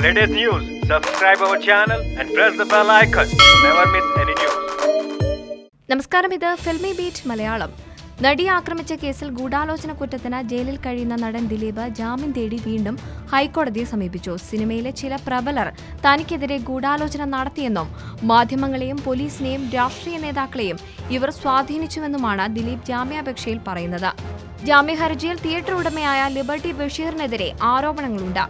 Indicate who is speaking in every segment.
Speaker 1: latest news, subscribe our channel and press the bell icon. to Never miss any news.
Speaker 2: നമസ്കാരം ഇത് filmy Beat Malayalam നടിയെ ആക്രമിച്ച കേസിൽ ഗൂഢാലോചന കുറ്റത്തിന് ജയിലിൽ കഴിയുന്ന നടൻ ദിലീപ് ജാമ്യം തേടി വീണ്ടും ഹൈക്കോടതിയെ സമീപിച്ചു സിനിമയിലെ ചില പ്രബലർ തനിക്കെതിരെ ഗൂഢാലോചന നടത്തിയെന്നും മാധ്യമങ്ങളെയും പോലീസിനെയും രാഷ്ട്രീയ നേതാക്കളെയും ഇവർ സ്വാധീനിച്ചുവെന്നുമാണ് ദിലീപ് ജാമ്യാപേക്ഷയിൽ പറയുന്നത് ജാമ്യ ഹർജിയിൽ തിയേറ്റർ ഉടമയായ ലിബർട്ടി ബഷീറിനെതിരെ ആരോപണങ്ങളുണ്ട്.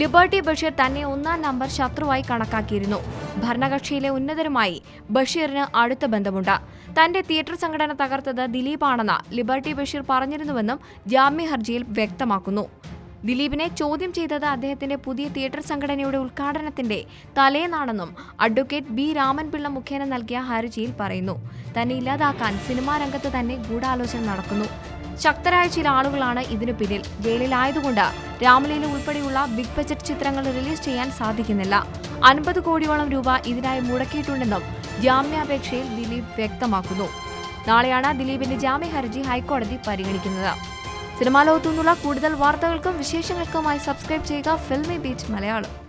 Speaker 2: ലിബർട്ടി ബഷീർ തന്നെ ഒന്നാം നമ്പർ ശത്രുവായി കണക്കാക്കിയിരുന്നു. ഭരണകക്ഷിയിലെ ഉന്നതരുമായി ബഷീറിന് അടുത്ത ബന്ധമുണ്ട്. തന്റെ തിയേറ്റർ സംഘടന തകർത്തത് ദിലീപാണെന്ന് ലിബർട്ടി ബഷീർ പറഞ്ഞിരുന്നുവെന്നും ജാമ്യ ഹർജിയിൽ വ്യക്തമാക്കുന്നു. ദിലീപിനെ ചോദ്യം ചെയ്തത് അദ്ദേഹത്തിന്റെ പുതിയ തിയേറ്റർ സംഘടനയുടെ ഉദ്ഘാടനത്തിന്റെ തലേന്നാണെന്നും അഡ്വക്കേറ്റ് ബി രാമൻപിള്ള മുഖേന നൽകിയ ഹർജിയിൽ പറയുന്നു. തന്നെ ഇല്ലാതാക്കാൻ സിനിമാ രംഗത്ത് തന്നെ ഗൂഢാലോചന നടക്കുന്നു. ശക്തരായ ചില ആളുകളാണ് ഇതിനു പിന്നിൽ. ജയിലിലായതുകൊണ്ട് രാമലീല ഉൾപ്പെടെയുള്ള ബിഗ് ബജറ്റ് ചിത്രങ്ങൾ റിലീസ് ചെയ്യാൻ സാധിക്കുന്നില്ല. അൻപത് കോടിയോളം രൂപ ഇതിനായി മുടക്കിയിട്ടുണ്ടെന്നും ജാമ്യാപേക്ഷയിൽ ദിലീപ് വ്യക്തമാക്കുന്നു. നാളെയാണ് ദിലീപിന്റെ ജാമ്യ ഹർജി ഹൈക്കോടതി പരിഗണിക്കുന്നത്. സിനിമാ ലോകത്തു നിന്നുള്ള കൂടുതൽ വാർത്തകൾക്കും വിശേഷങ്ങൾക്കുമായി സബ്സ്ക്രൈബ് ചെയ്യുക ഫിൽമി ബീച്ച് മലയാളം.